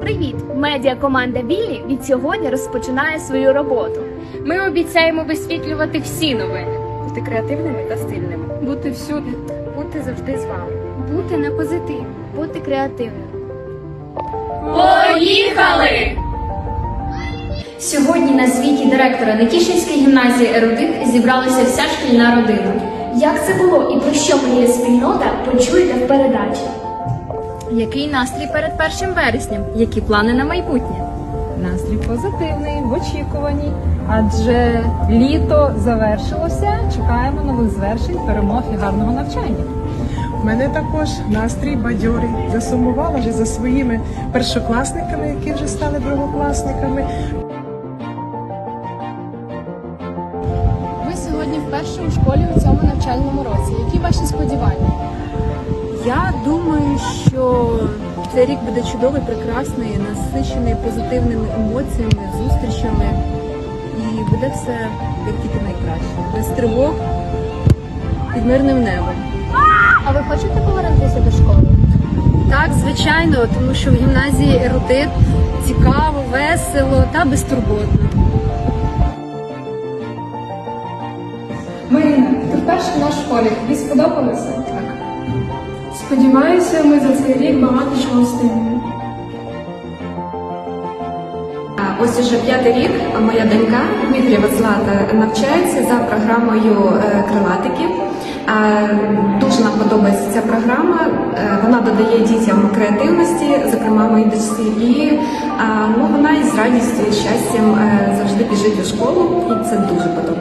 Привіт! Медіакоманда Білі від сьогодні розпочинає свою роботу. Ми обіцяємо висвітлювати всі новини, бути креативними та стильними. бути всюди. Бути завжди з вами. Бути на позитиві, бути креативним. Поїхали! Сьогодні на звіті директора Нетішинської гімназії Ерудит зібралася вся шкільна родина. Як це було і про що мріє спільнота, почуєте в передачі. Який настрій перед першим вересням? Які плани на майбутнє? Настрій позитивний, в очікуванні, адже літо завершилося. Чекаємо нових звершень, перемог і гарного навчання. У мене також настрій бадьорий. Засумувала вже за своїми першокласниками, які вже стали другокласниками. Ви сьогодні вперше у школі у цьому навчальному році. Які ваші сподівання? Я думаю, що цей рік буде чудовий, прекрасний, насичений позитивними емоціями, зустрічами. І буде все як тільки найкраще. Без тривог під мирним небом. А ви хочете повернутися до школи? Так, звичайно, тому що в гімназії ерудит цікаво, весело та безтурботно. Марина, ти вперше в нашій школі. Тобі сподобалося? Сподіваюся, ми за цей рік багато чого встигнемо. Ось уже п'ятий рік моя донька Дмитрієва Злата навчається за програмою е, крилатиків. А, Дуже нам подобається ця програма. Е, Вона додає дітям креативності, зокрема моїй дочці. І ну, вона із радістю і щастям е, завжди біжить у школу, і це дуже подобається.